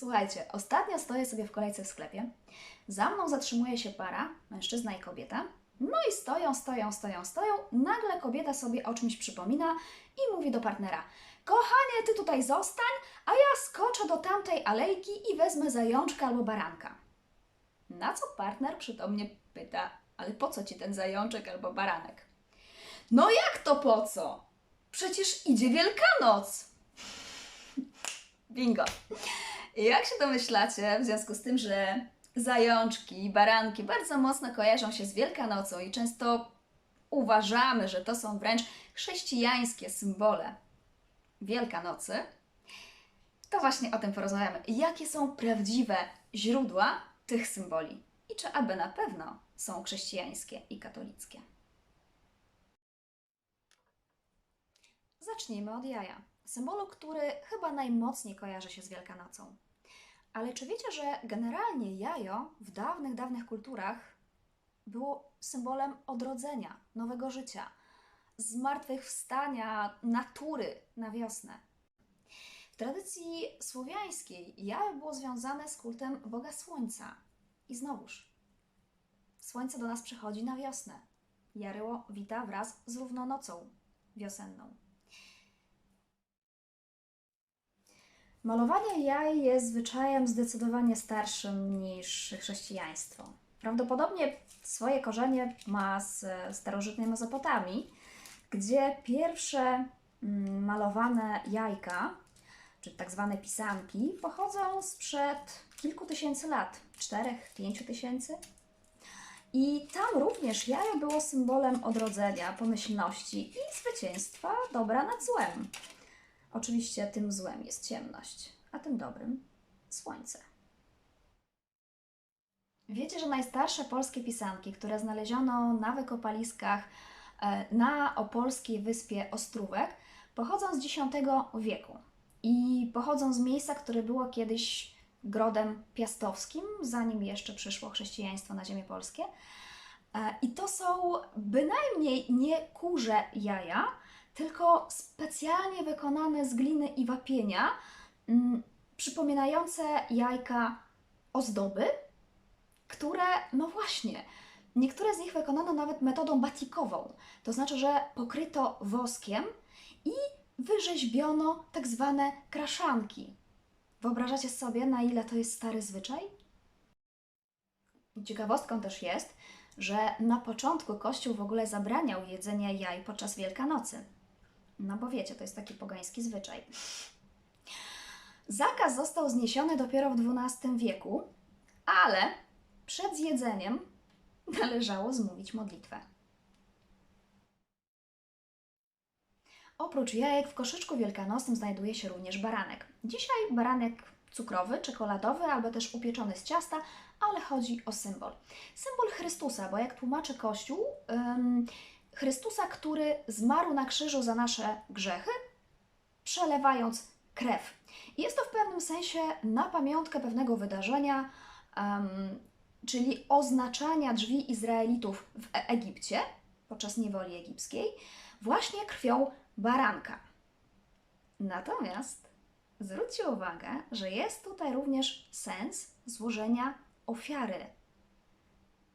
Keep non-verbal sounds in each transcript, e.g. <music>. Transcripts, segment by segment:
Słuchajcie, ostatnio stoję sobie w kolejce w sklepie. Za mną zatrzymuje się para, mężczyzna i kobieta. No i stoją, stoją, stoją, stoją. Nagle kobieta sobie o czymś przypomina i mówi do partnera: Kochanie, ty tutaj zostań, a ja skoczę do tamtej alejki i wezmę zajączka albo baranka. Na co partner przytomnie pyta: Ale po co ci ten zajączek albo baranek? No jak to po co? Przecież idzie Wielkanoc! <laughs> Bingo! Jak się domyślacie, w związku z tym, że zajączki i baranki bardzo mocno kojarzą się z Wielkanocą i często uważamy, że to są wręcz chrześcijańskie symbole Wielkanocy, to właśnie o tym porozmawiamy. Jakie są prawdziwe źródła tych symboli i czy aby na pewno są chrześcijańskie i katolickie? Zacznijmy od jaja, symbolu, który chyba najmocniej kojarzy się z Wielkanocą. Ale czy wiecie, że generalnie jajo w dawnych, dawnych kulturach było symbolem odrodzenia, nowego życia, zmartwychwstania natury na wiosnę? W tradycji słowiańskiej jajo było związane z kultem Boga Słońca. I znowuż, słońce do nas przychodzi na wiosnę. Jaryło wita wraz z równonocą wiosenną. Malowanie jaj jest zwyczajem zdecydowanie starszym niż chrześcijaństwo. Prawdopodobnie swoje korzenie ma z starożytnej Mezopotamii, gdzie pierwsze mm, malowane jajka, czy tak zwane pisanki, pochodzą sprzed kilku tysięcy lat, czterech, pięciu tysięcy. I tam również jajo było symbolem odrodzenia, pomyślności i zwycięstwa dobra nad złem. Oczywiście tym złem jest ciemność, a tym dobrym słońce. Wiecie, że najstarsze polskie pisanki, które znaleziono na wykopaliskach e, na opolskiej wyspie Ostrówek, pochodzą z X wieku i pochodzą z miejsca, które było kiedyś grodem piastowskim, zanim jeszcze przyszło chrześcijaństwo na ziemię polskie. E, I to są bynajmniej nie kurze jaja, tylko specjalnie wykonane z gliny i wapienia, mm, przypominające jajka ozdoby, które, no właśnie, niektóre z nich wykonano nawet metodą batikową, to znaczy, że pokryto woskiem i wyrzeźbiono tak zwane kraszanki. Wyobrażacie sobie, na ile to jest stary zwyczaj? Ciekawostką też jest, że na początku Kościół w ogóle zabraniał jedzenia jaj podczas Wielkanocy. No bo wiecie, to jest taki pogański zwyczaj. Zakaz został zniesiony dopiero w XII wieku, ale przed zjedzeniem należało zmówić modlitwę. Oprócz jajek w koszyczku wielkanocnym znajduje się również baranek. Dzisiaj baranek cukrowy, czekoladowy albo też upieczony z ciasta, ale chodzi o symbol. Symbol Chrystusa, bo jak tłumaczy Kościół, Chrystusa, który zmarł na krzyżu za nasze grzechy, przelewając krew. Jest to w pewnym sensie na pamiątkę pewnego wydarzenia, um, czyli oznaczania drzwi Izraelitów w E- Egipcie podczas niewoli egipskiej, właśnie krwią baranka. Natomiast zwróćcie uwagę, że jest tutaj również sens złożenia ofiary.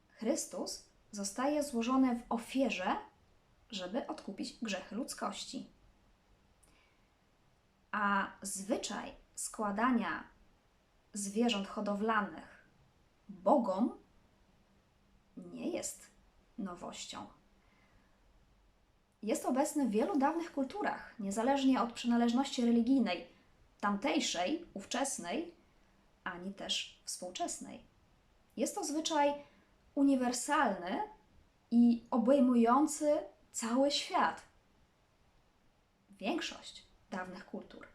Chrystus zostaje złożony w ofierze, żeby odkupić grzechy ludzkości. A zwyczaj składania zwierząt hodowlanych Bogom nie jest nowością. Jest obecny w wielu dawnych kulturach, niezależnie od przynależności religijnej, tamtejszej, ówczesnej, ani też współczesnej. Jest to zwyczaj uniwersalny i obejmujący cały świat. Większość dawnych kultur.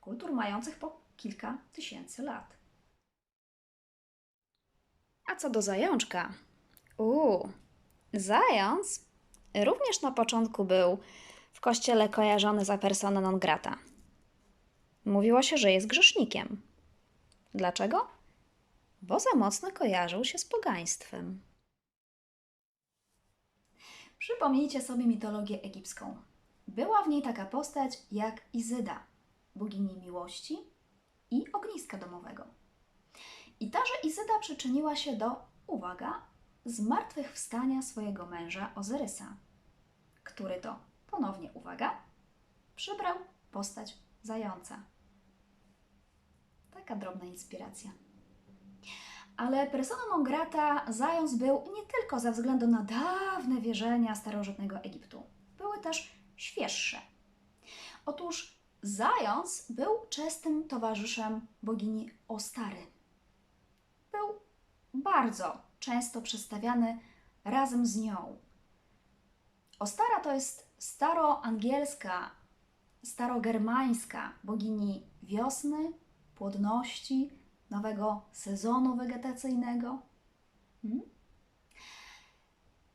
Kultur mających po kilka tysięcy lat. A co do zajączka? Uuu, zając również na początku był w kościele kojarzony za persona non grata. Mówiło się, że jest grzesznikiem. Dlaczego? Bo za mocno kojarzył się z pogaństwem. Przypomnijcie sobie mitologię egipską. Była w niej taka postać jak Izyda, bogini miłości, i ogniska domowego. I ta, że Izyda przyczyniła się do, uwaga, zmartwychwstania swojego męża Ozyrysa, który to, ponownie uwaga, przybrał postać zająca. Taka drobna inspiracja. Ale persona non grata zając był nie tylko ze względu na dawne wierzenia starożytnego Egiptu. Były też świeższe. Otóż zając był częstym towarzyszem bogini Ostary. Był bardzo często przedstawiany razem z nią. Ostara to jest staroangielska, starogermańska bogini wiosny, płodności, nowego sezonu wegetacyjnego. Hmm?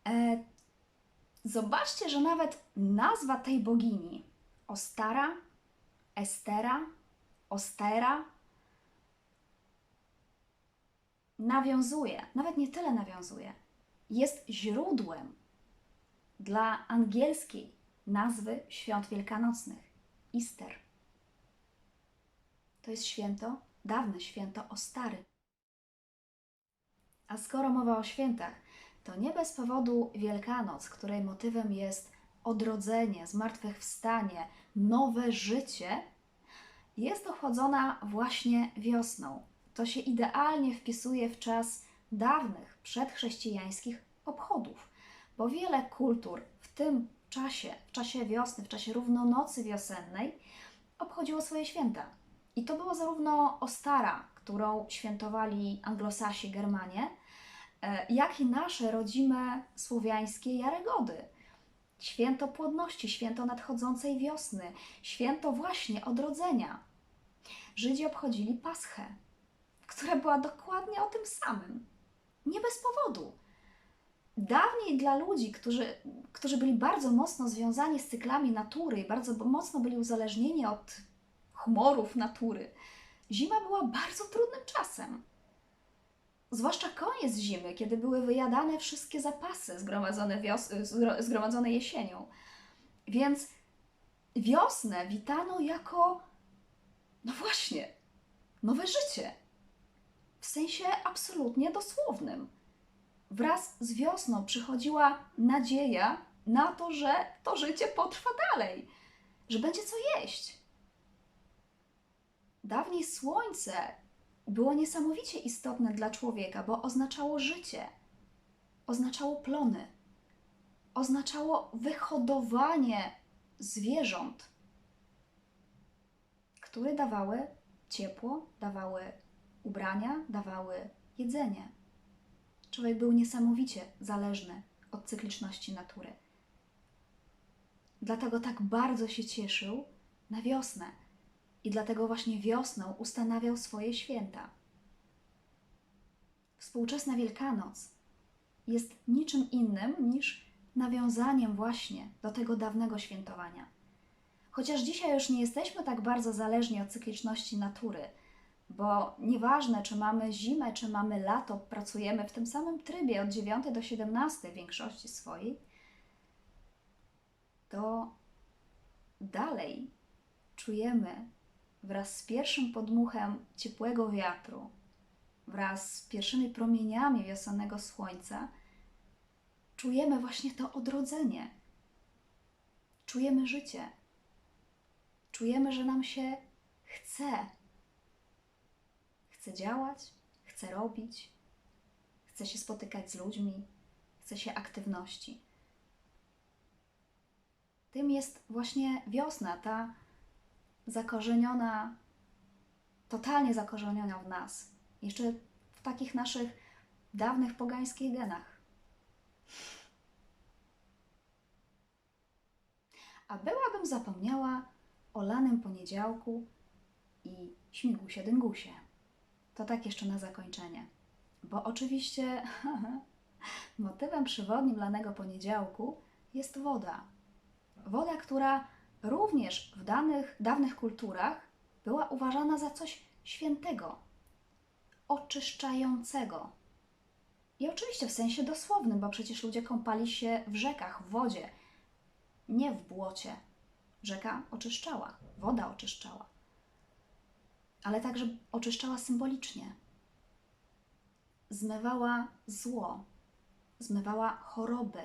E, zobaczcie, że nawet nazwa tej bogini Ostara, Estera, Ostera nawiązuje, nawet nie tyle nawiązuje, jest źródłem dla angielskiej nazwy świąt wielkanocnych Easter. To jest święto, dawne święto Ostary. A skoro mowa o świętach, to nie bez powodu Wielkanoc, której motywem jest odrodzenie, zmartwychwstanie, nowe życie, jest obchodzona właśnie wiosną. To się idealnie wpisuje w czas dawnych, przedchrześcijańskich obchodów, bo wiele kultur w tym czasie, w czasie wiosny, w czasie równonocy wiosennej, obchodziło swoje święta. I to było zarówno Ostara, którą świętowali anglosasi, Germanie, e, jak i nasze rodzime słowiańskie Jarygody. Święto płodności, święto nadchodzącej wiosny, święto właśnie odrodzenia. Żydzi obchodzili Paschę, która była dokładnie o tym samym. Nie bez powodu. Dawniej dla ludzi, którzy, którzy byli bardzo mocno związani z cyklami natury i bardzo mocno byli uzależnieni od humorów natury, zima była bardzo trudnym czasem. Zwłaszcza koniec zimy, kiedy były wyjadane wszystkie zapasy zgromadzone, wios- zgromadzone jesienią. Więc wiosnę witano jako, no właśnie, nowe życie. W sensie absolutnie dosłownym. Wraz z wiosną przychodziła nadzieja na to, że to życie potrwa dalej, że będzie co jeść. Dawniej słońce było niesamowicie istotne dla człowieka, bo oznaczało życie, oznaczało plony, oznaczało wyhodowanie zwierząt, które dawały ciepło, dawały ubrania, dawały jedzenie. Człowiek był niesamowicie zależny od cykliczności natury. Dlatego tak bardzo się cieszył na wiosnę i dlatego właśnie wiosną ustanawiał swoje święta. Współczesna Wielkanoc jest niczym innym niż nawiązaniem właśnie do tego dawnego świętowania. Chociaż dzisiaj już nie jesteśmy tak bardzo zależni od cykliczności natury, bo nieważne, czy mamy zimę, czy mamy lato, pracujemy w tym samym trybie od 9 do 17 w większości swojej, to dalej czujemy wraz z pierwszym podmuchem ciepłego wiatru, wraz z pierwszymi promieniami wiosennego słońca, czujemy właśnie to odrodzenie. Czujemy życie. Czujemy, że nam się chce. Chce działać, chce robić, chce się spotykać z ludźmi, chce się aktywności. Tym jest właśnie wiosna, ta zakorzeniona, totalnie zakorzeniona w nas. Jeszcze w takich naszych dawnych pogańskich genach. A byłabym zapomniała o lanym poniedziałku i śmigusie dyngusie. To tak jeszcze na zakończenie. Bo oczywiście <laughs> motywem przewodnim lanego poniedziałku jest woda. Woda, która również w danych, dawnych kulturach była uważana za coś świętego, oczyszczającego. I oczywiście w sensie dosłownym, bo przecież ludzie kąpali się w rzekach, w wodzie, nie w błocie. Rzeka oczyszczała, woda oczyszczała. ale także oczyszczała symbolicznie. Zmywała zło, zmywała choroby,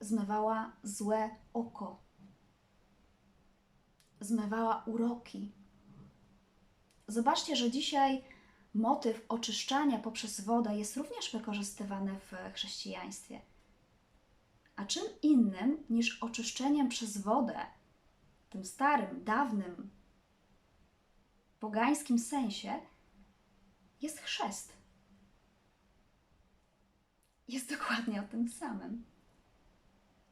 zmywała złe oko, zmywała uroki. Zobaczcie, że dzisiaj motyw oczyszczania poprzez wodę jest również wykorzystywany w chrześcijaństwie. A czym innym niż oczyszczeniem przez wodę, w tym starym, dawnym, pogańskim sensie, jest chrzest. Jest dokładnie o tym samym.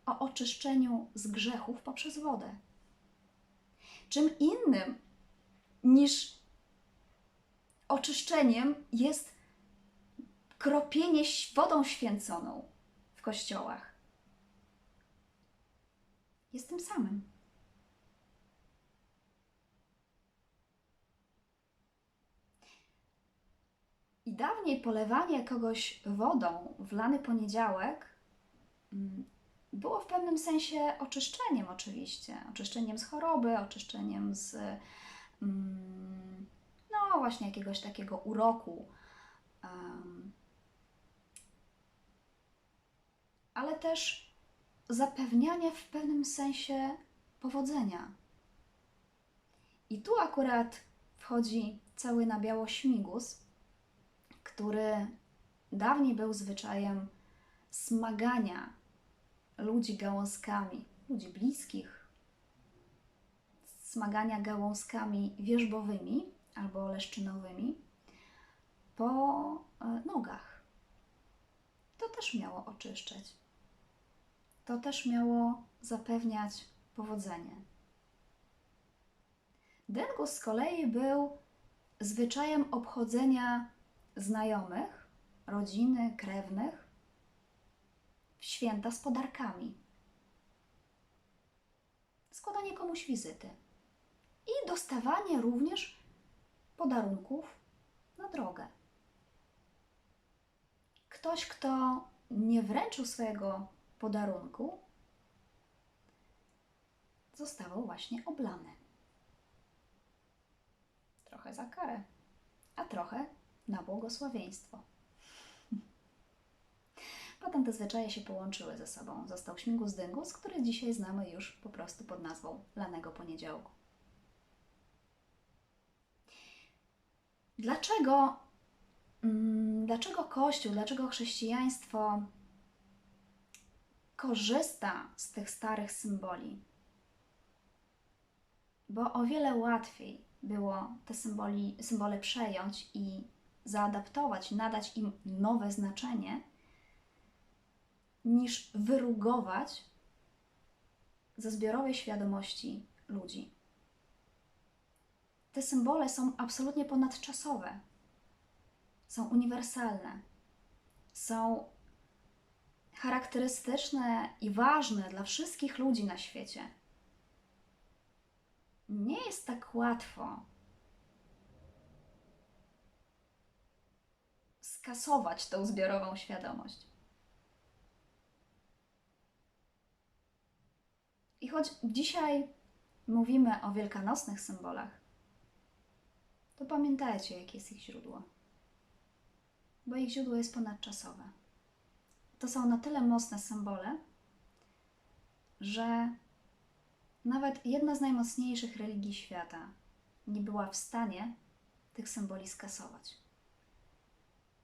O oczyszczeniu z grzechów poprzez wodę. Czym innym niż oczyszczeniem jest kropienie wodą święconą w kościołach. Jest tym samym. I dawniej polewanie kogoś wodą w lany poniedziałek mm, było w pewnym sensie oczyszczeniem, oczywiście. Oczyszczeniem z choroby, oczyszczeniem z. Mm, no, właśnie jakiegoś takiego uroku. Um, ale też zapewnianie w pewnym sensie powodzenia. I tu akurat wchodzi cały na biało śmigus, który dawniej był zwyczajem smagania ludzi gałązkami, ludzi bliskich, smagania gałązkami wierzbowymi albo leszczynowymi po e, nogach. To też miało oczyszczać. To też miało zapewniać powodzenie. Dengus z kolei był zwyczajem obchodzenia znajomych, rodziny, krewnych w święta z podarkami. Składanie komuś wizyty i dostawanie również podarunków na drogę. Ktoś, kto nie wręczył swojego podarunku, zostawał właśnie oblany. Trochę za karę, a trochę na błogosławieństwo. Potem te zwyczaje się połączyły ze sobą. Został śmigus dyngus, który dzisiaj znamy już po prostu pod nazwą lanego poniedziałku. Dlaczego, mm, dlaczego Kościół, dlaczego chrześcijaństwo korzysta z tych starych symboli? Bo o wiele łatwiej było te symboli, symbole przejąć i zaadaptować, nadać im nowe znaczenie, niż wyrugować ze zbiorowej świadomości ludzi. Te symbole są absolutnie ponadczasowe, są uniwersalne, są charakterystyczne i ważne dla wszystkich ludzi na świecie. Nie jest tak łatwo skasować tą zbiorową świadomość. I choć dzisiaj mówimy o wielkanocnych symbolach, to pamiętajcie, jakie jest ich źródło. Bo ich źródło jest ponadczasowe. To są na tyle mocne symbole, że nawet jedna z najmocniejszych religii świata nie była w stanie tych symboli skasować.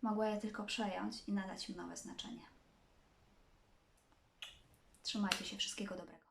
Mogła je tylko przejąć i nadać im nowe znaczenie. Trzymajcie się, wszystkiego dobrego.